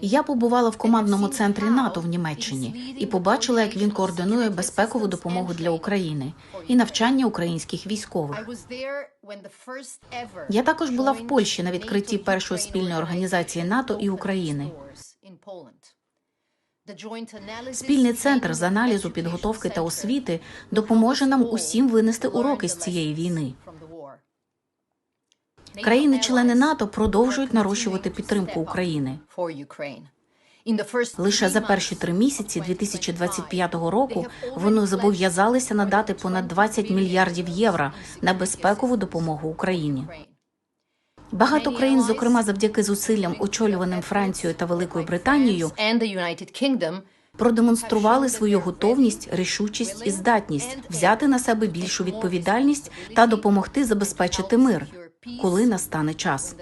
Я побувала в командному центрі НАТО в Німеччині і побачила, як він координує безпекову допомогу для України і навчання українських військових. Я також була в Польщі на відкритті першої спільної організації НАТО і України. Спільний центр з аналізу, підготовки та освіти допоможе нам усім винести уроки з цієї війни. Країни-члени НАТО продовжують нарощувати підтримку України. Лише за перші три місяці 2025 року вони зобов'язалися надати понад 20 мільярдів євро на безпекову допомогу Україні. Багато країн, зокрема завдяки зусиллям, очолюваним Францією та Великою Британією, продемонстрували свою готовність, рішучість і здатність взяти на себе більшу відповідальність та допомогти забезпечити мир, коли настане час.